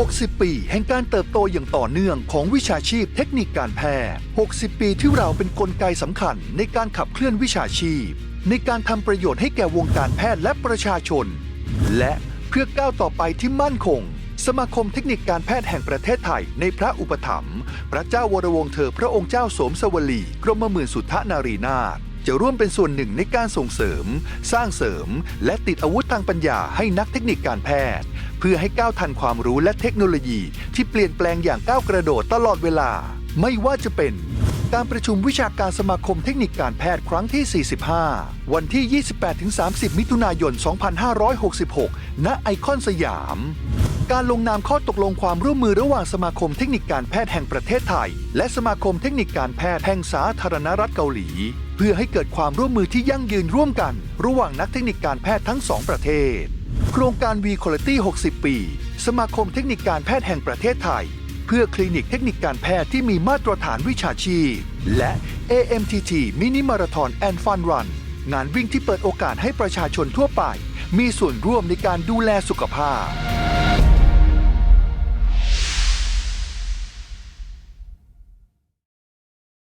60 ปีแห่งการเติบโตอย่างต่อเนื่องของวิชาชีพเทคนิคการแพทย์ 60 ปีที่เราเป็นนกลไกสำคัญในการขับเคลื่อนวิชาชีพ ในการทำประโยชน์ให้แก่วงการแพทย์และประชาชน และเพื่อก้าวต่อไปที่มั่นคง สมาคมเทคนิคการแพทย์แห่งประเทศไทยในพระอุปถัมภ์พระเจ้าวรวงเธอพระองค์เจ้าสมสวลีกรมหมื่นสุทธนารีนาถ จะร่วมเป็นส่วนหนึ่งในการส่งเสริม สร้างเสริม และติดอาวุธทางปัญญาให้นักเทคนิคการแพทย์ เพื่อให้ก้าวทันความรู้และเทคโนโลยีที่เปลี่ยนแปลงอย่างก้าวกระโดดตลอดเวลา ไม่ว่าจะเป็น การประชุมวิชาการสมาคมเทคนิคการแพทย์ครั้งที่ 45 วันที่ 28-30 มิถุนายน 2566 ณไอคอนสยาม การลงนามข้อตกลงความร่วมมือระหว่างสมาคมเทคนิคการแพทย์แห่งประเทศไทย และสมาคมเทคนิคการแพทย์แห่งสาธารณรัฐเกาหลี เพื่อให้เกิดความร่วมมือที่ยั่งยืนร่วมกัน ระหว่างนักเทคนิคการแพทย์ทั้งสองประเทศ โครงการ V Quality 60 ปี สมาคมเทคนิคการแพทย์แห่งประเทศไทย เพื่อคลินิกเทคนิคการแพทย์ที่มีมาตรฐานวิชาชีพ และ AMTT Mini Marathon and Fun Run งานวิ่งที่เปิดโอกาสให้ประชาชนทั่วไป มีส่วนร่วมในการดูแลสุขภาพ